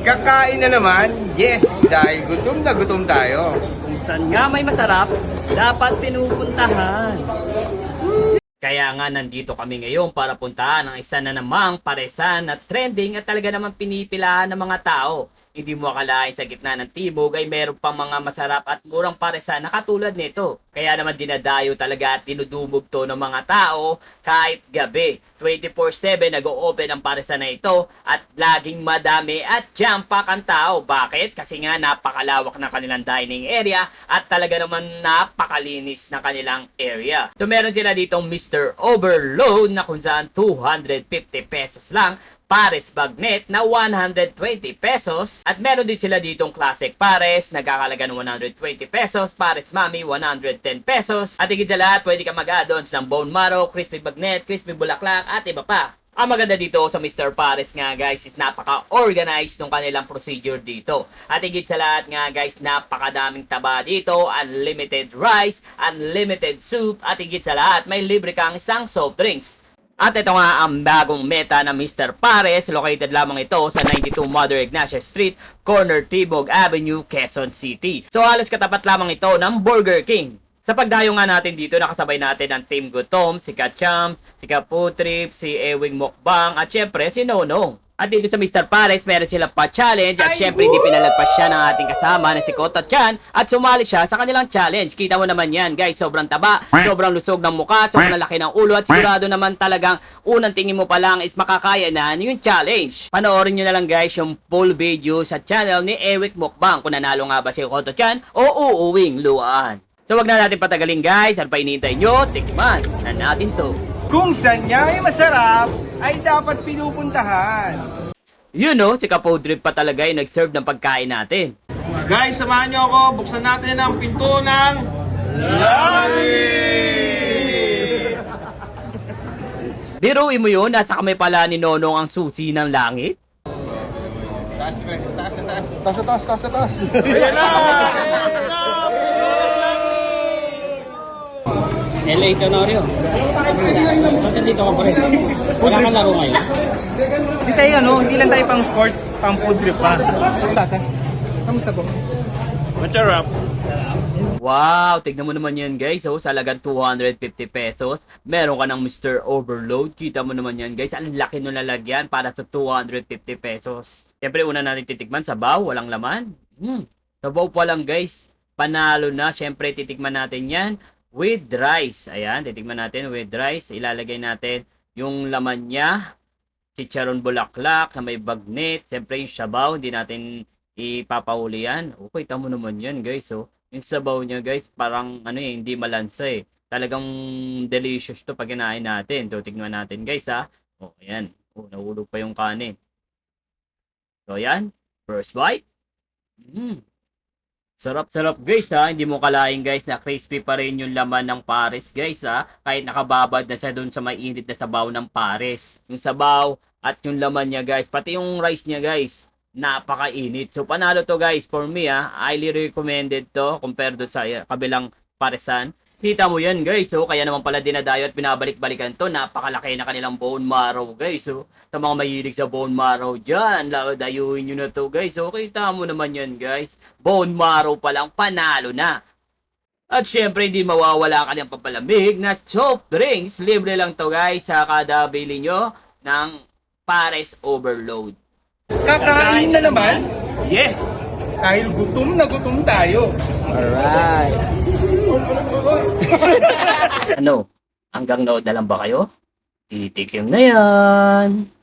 Kakain na naman? Yes! Dahil gutom na gutom tayo. Kung saan nga may masarap, dapat pinupuntahan. Kaya nga nandito kami ngayon para puntahan ang isa na namang paresan na trending at talaga naman pinipilahan ng mga tao. Hindi mo akalain sa gitna ng tibog ay meron pang mga masarap at murang paresan na katulad nito. Kaya naman dinadayo talaga at dinudumog to ng mga tao kahit gabi. 24-7 nag-o-open ang paresan na ito at laging madami at jam-pack ang tao. Bakit? Kasi nga napakalawak ng kanilang dining area at talaga naman napakalinis ng kanilang area. So meron sila ditong Mr. Overload na kung saan 250 pesos lang Pares Bagnet na 120 pesos. At meron din sila ditong Classic Pares, nagkakalaga ng 120 pesos. Pares Mami, 110 pesos. At higit sa lahat, pwede ka mag-add-ons ng Bone Marrow, Crispy Bagnet, Crispy Bulaklak, at iba pa. Ang maganda dito sa Mr. Pares nga guys is napaka-organized nung kanilang procedure dito. At higit sa lahat nga guys, napakadaming taba dito, unlimited rice, unlimited soup, at higit sa lahat, may libre kang isang soft drinks. At ito nga ang bagong meta ng Mr. Pares. Located lamang ito sa 92 Mother Ignacia Street, corner Tibog Avenue, Quezon City. So halos katapat lamang ito ng Burger King. Sa pagdayo nga natin dito, nakasabay natin ang Team Gutom, si Kachams, si Kaputrip, si Ewing Mukbang, at syempre si Nonong. At dito sa Mr. Pares, meron silang pa-challenge at syempre hindi pinalagpas siya ng ating kasama na si Koto Chan at sumali siya sa kanilang challenge. Kita mo naman yan guys, sobrang taba, sobrang lusog ng mukha, sobrang laki ng ulo at sigurado naman talagang unang tingin mo pa lang is makakaya na yung challenge. Panoorin nyo na lang guys yung full video sa channel ni Ewik Mukbang kung nanalo nga ba si Koto Chan o uuwing luwaan. So wag na natin patagalin guys, ano pa hinihintay nyo? Tikman na natin to. Kung saan niya ay masarap, ay dapat pinupuntahan. You know, si Kapodrip pa talaga yung nag-serve ng pagkain natin. Guys, samahan nyo ako. Buksan natin ang pinto ng... Biruin mo yun, nasa kamay pala ni Nonong ang susi ng langit? Taas, pre. Taas, taas. Taas na taas, taas na taas. LA Tenorio. Ba't nandito ka pa rin? Wala kang laro ngayon? Hindi tayo ano, hindi lang tayo pang sports, pang food trip pa. Sasa, kamusta po? Masarap. Wow, tignan mo naman yan guys. Oh, sa halagang 250 pesos, meron ka ng Mr. Overload. Kita mo naman yan guys. Ang laki nung lalagyan para sa 250 pesos. Siyempre, una natin titikman, sabaw, walang laman. Hmm, sabaw pa lang guys. Panalo na. Siyempre, titikman natin yan with rice. Ayan, titikman natin with rice. Ilalagay natin yung laman niya. Chicharon bulaklak na may bagnet. Siyempre, yung sabaw, hindi natin ipapahuli yan. Okay, tamo naman yan guys. Oh. Yung sabaw niya guys, parang ano eh, hindi malansa eh. Talagang delicious to pag kinain natin. So, tignan natin guys ha. Oh, ayan. Oh, nahulog pa yung kanin. So, ayan. First bite. Mm. Sarap-sarap guys ha. Hindi mo kalain guys na crispy pa rin yung laman ng pares guys ha. Kahit nakababad na siya dun sa may init na sabaw ng pares. Yung sabaw at yung laman niya guys. Pati yung rice niya guys napakainit. So panalo to guys for me ah. Highly recommended to compared do sa uh, kabilang paresan. Kita mo yan guys. So kaya naman pala dinadayo at binabalik-balikan to. Napakalaki na kanilang bone marrow guys. So sa mga mahilig sa bone marrow dyan, dayuhin nyo na to guys. So kita mo naman yan guys. Bone marrow pa lang panalo na. At syempre, hindi mawawala ka ng pampalamig na soft drinks. Libre lang to guys sa kada bili nyo ng Pares Overload. Kakain na naman? Yes! Dahil gutom na gutom tayo. Alright. ano? Hanggang nood na lang ba kayo? Titikim na yan.